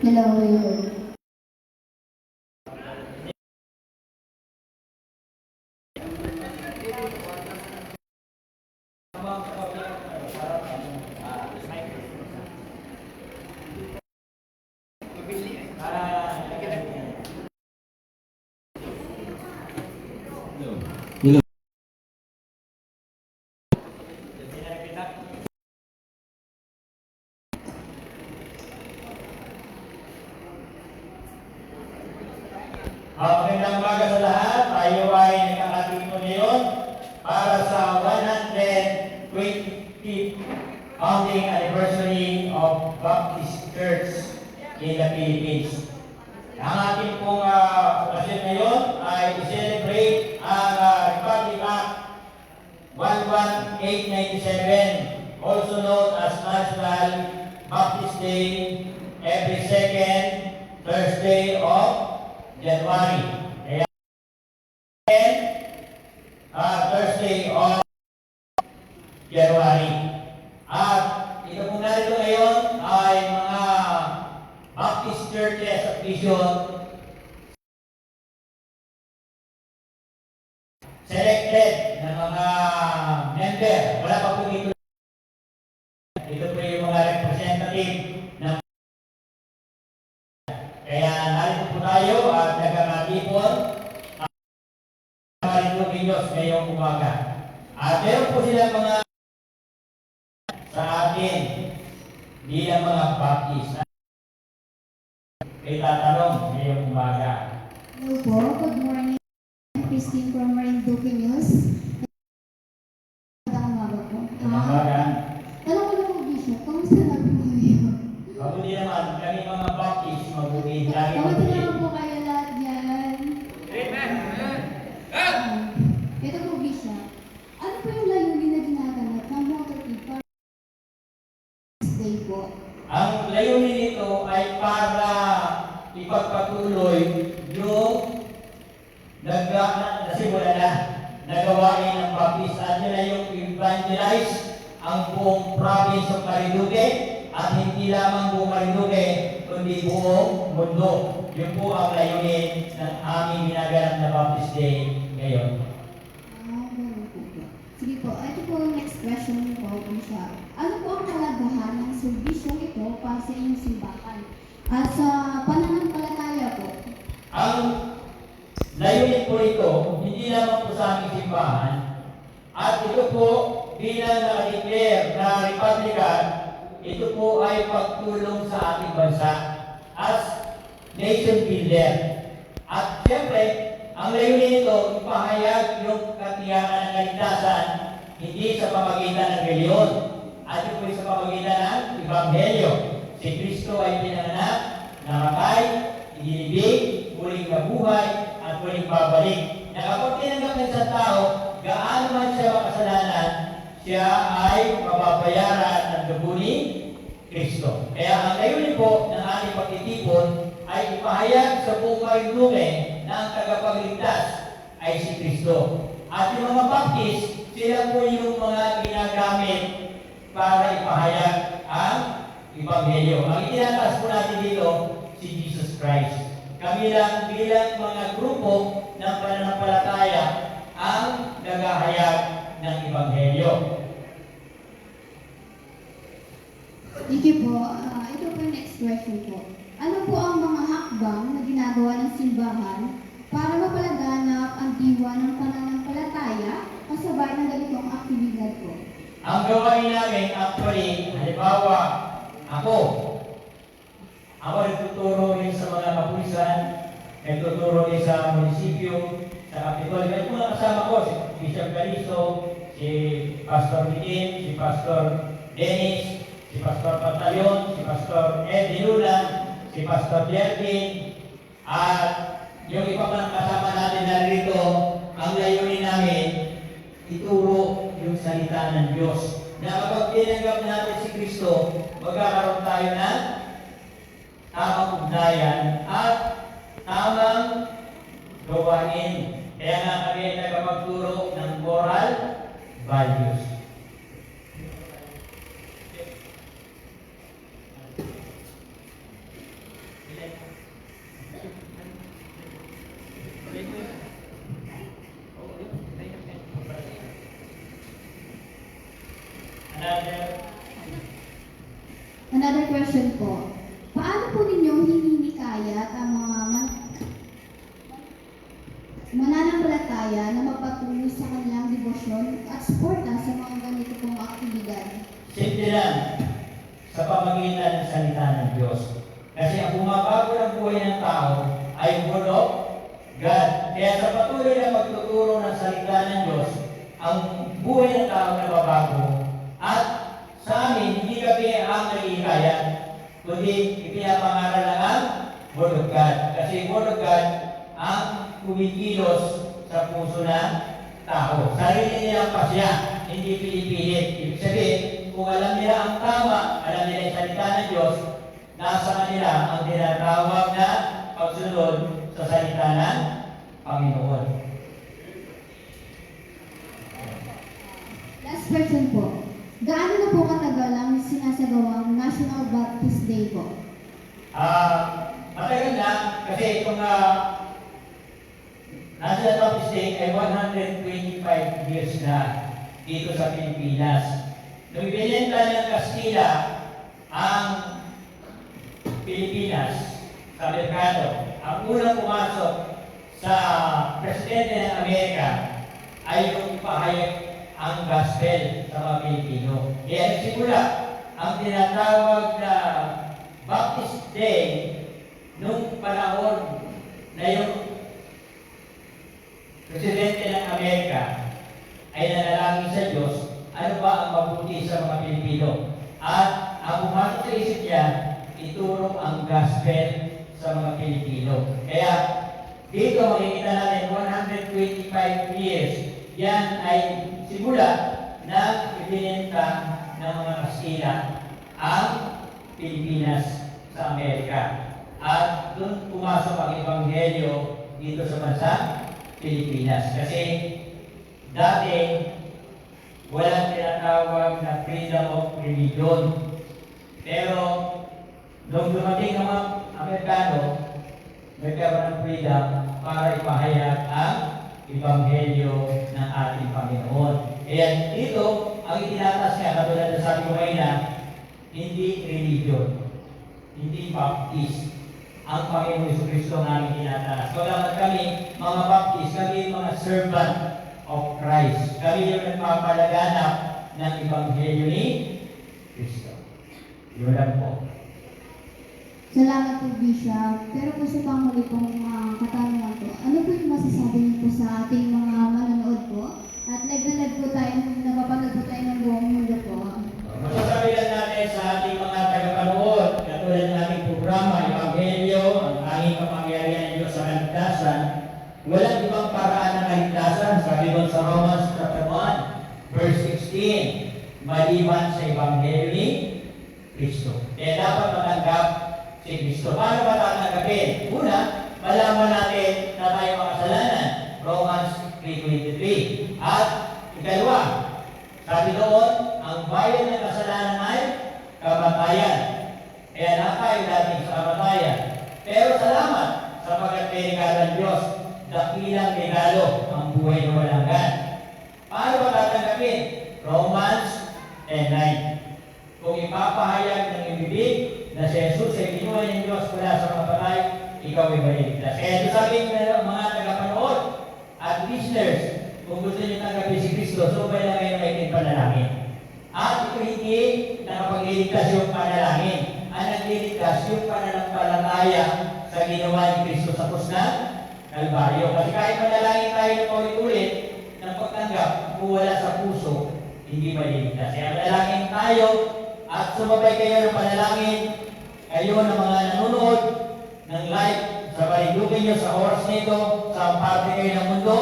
Hello, Mayor. Hello. Ah, Magandang umaga sa lahat. Tayo ay nakakatito ngayon para sa 120th founding anniversary of Baptist Church in the Philippines. Ang ating pong uh, ngayon ay celebrate ang ah, Republic Act 11897, also known as National Baptist Day, every second Thursday of January. Kaya, uh, Thursday of January. At ito po narito ngayon ay mga Baptist churches of Vision selected na mga member. Wala pa po ito. Ito po yung mga representative ng kaya narito po tayo at nagkakatipon at marito Diyos ngayong umaga. At meron po sila mga sa atin bilang mga baptist na kay tatanong ngayong umaga. Hello po, good morning. Christine from Marinduque News. Magandang umaga po. Ngayong Ah, umaga. Alam ko lang po, Bishop, kamusta na po kayo? Mabuti naman, kami mga baptist, mabuti. Lagi Kamusta mabuti. naman po kayo lahat dyan? Ah, Ito po, Bishop. Ano po yung layunin na ginaganap ng motorcade para Day po? Ang layunin nito ay para ipagpatuloy yung nag na, nasimula na nagawain ng Baptist yun ay yung evangelize ang buong province ng Marinduque at hindi lamang buong Marinduque kundi buong mundo. Yun po ang layunin ng aming ginaganap na Baptist Day ngayon. Ah. Sige po, ito po ang next question po, Bishop. Ano po ang kalagahan ng serbisyong ito para sa inyong simbahan? At sa Ang layunin po ito, hindi lamang po sa aming simbahan, at ito po bilang nakadeclare na Republican, ito po ay pagtulong sa ating bansa as nation builder. At siyempre, ang layunin nito, ipahayag yung katiyakan ng kaligtasan, hindi sa pamagitan ng reliyon, at ito sa pamagitan ng Ebanghelyo. Si Kristo ay pinanganak, namatay, inilibig, muling nabuhay, at muling babalik. Na kapag tinanggap ng isang tao, gaano man siya makasalanan, siya ay mababayaran ng dugo ni Kristo. Kaya ang layunin po ng ating pagtitipon ay ipahayag sa buong Marinduque na ang tagapagligtas ay si Kristo. At yung mga Baptist, sila po yung mga ginagamit para ipahayag ang Ebanghelyo. Ang itinataas po natin dito, si Jesus Christ. Kami lang bilang mga grupo ng pananampalataya ang naghahayag ng Ebanghelyo. Sige po, ah, ito po yung next question po. Ano po ang mga hakbang na ginagawa ng simbahan para mapalaganap ang diwa ng pananampalataya kasabay ng ganitong aktibidad po? Ang gawain namin actually, halimbawa, ako, ako nagtuturo rin sa mga kapulisan, nagtuturo rin sa munisipyo, sa kapitolyo. At mga kasama ko, si Bishop Calisto, si Pastor Miguel, si Pastor Dennis, si Pastor Pantaleon, si Pastor Ed Lula, si Pastor Jervin, at yung iba pa ng kasama natin narito, ang layunin namin, ituro yung salita ng Diyos. Na kapag tinanggap natin si Kristo, magkakaroon tayo ng kapaugnayan at tamang gawain. Kaya nga kami ay nagpapagturo ng moral values. Another question po. Paano po ninyo hininikayat ang mga man- mananampalataya na magpatuloy sa kanilang debosyon at suporta sa mga ganito pong aktibidad? Simple lang sa pamagitan ng salita ng Diyos. Kasi ang bumabago ng buhay ng tao ay word of God. Kaya sa patuloy na pagtuturo ng salita ng Diyos, ang buhay ng tao na mabago. At word of God. Kasi word of God ang kumikilos sa puso ng tao. Sarili nilang pasya, hindi pinipilit. Ibig sabihin, kung alam nila ang tama, alam nila yung salita ng Diyos, nasa kanila ang tinatawag na pagsunod sa salita ng Panginoon. Last question po. Gaano na po katagal ang sinasagawa ang National Baptist Day po? Ah, matagal na kasi itong uh, National Baptist Day ay 125 years na dito sa Pilipinas. Nung binenta ng Kastila ang Pilipinas sa merkado, ang unang pumasok sa presidente ng Amerika ay yung pahayag ang gospel sa mga Pilipino. Kaya nagsimula ang tinatawag na Baptist Day nung panahon na yung presidente ng Amerika ay nanalangin sa Diyos ano ba ang mabuti sa mga Pilipino. At ang pumasok sa isip niya, ituro ang gospel sa mga Pilipino. Kaya dito makikita natin 125 years. Yan ay simula na ibinenta ng mga Kastila ang Pilipinas sa Amerika. At doon pumasok ang Ebanghelyo dito sa bansa Pilipinas. Kasi dati walang tinatawag na freedom of religion. Pero nung dumating ang mga Amerikano, nagkaroon ng freedom para ipahayag ang Ebanghelyo ng ating Panginoon. Kaya dito, ang itinatas niya, katulad na sabi ko kanina, hindi religion, hindi baptist. Ang Panginoon Yesu Kristo ang aming tinataas. So dapat kami, mga baptist, kami mga servant of Christ. Kami yung nagpapalaganap ng Ebanghelyo ni Kristo. Yun lang po. Salamat po, Bishop. Pero po sa panghuli pong uh, katanungan po, ano po yung masasabi niyo po sa ating mga manonood po? At live na live po tayo, napapanood po tayo ng buong mundo po. Masasabi lang natin sa ating mga tagapanood, katulad ng aming programa, Ebanghelyo, ang tanging kapangyarihan ng Diyos sa kaligtasan, walang ibang paraan ng kaligtasan, sabi doon sa Romans chapter 1, verse 16, maliban sa Ebanghelyo ni Kristo. Kaya dapat matanggap si Kristo. Paano ba tatanggapin? Una, malaman natin na tayo makasalanan. Romans 3.23. At ikalawa, sabi doon, ang bayan ng kasalanan ay kamatayan. Kaya na tayo sa kamatayan. Pero salamat sapagkat may regalo ng Diyos. Dakilang regalo ang buhay na walang gan. Paano ba tatanggapin? Romans 10.9 Kung ipapahayag ng ibibig na si Jesus ay binuhay ng Diyos mula sa mga patay, ikaw ay maliligtas. Kaya ito sabihin ng mga tagapanood at listeners, kung gusto niyo tanggapin si Kristo, subay lang kayo may panalangin. At ito hindi nakapagliligtas yung panalangin. Ang nagliligtas yung pananampalataya sa ginawa ni Kristo sa krus ng Kalbaryo. Kasi kahit manalangin tayo ng paulit-ulit ng pagtanggap, kung wala sa puso, hindi maliligtas. Kaya manalangin tayo at sumabay kayo ng panalangin, kayo ng mga nanonood ng live sa balidugin nyo sa oras nito, sa parte kayo ng mundo,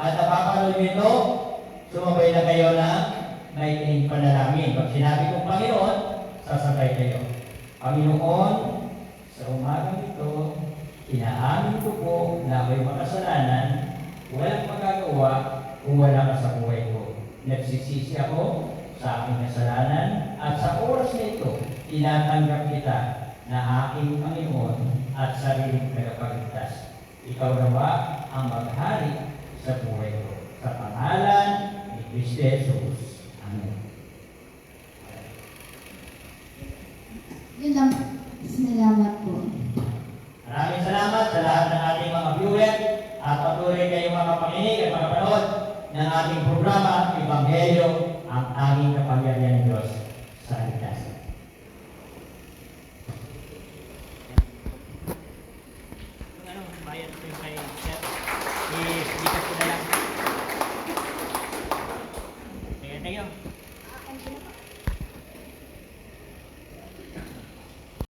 at napapanood nyo ito, sumabay na kayo na may panalangin. Pag sinabi kong Panginoon, sasabay kayo. Panginoon, sa umagang ito, inaamin ko po na ako'y makasalanan, walang magagawa kung wala ka sa buhay ko. Nagsisisi ako sa aking kasalanan at sa oras na ito, tinatanggap kita na aking Panginoon at sariling tagapagligtas. Ikaw nawa ang maghari sa buhay ko. Sa pangalan ni Kristo 阿阿。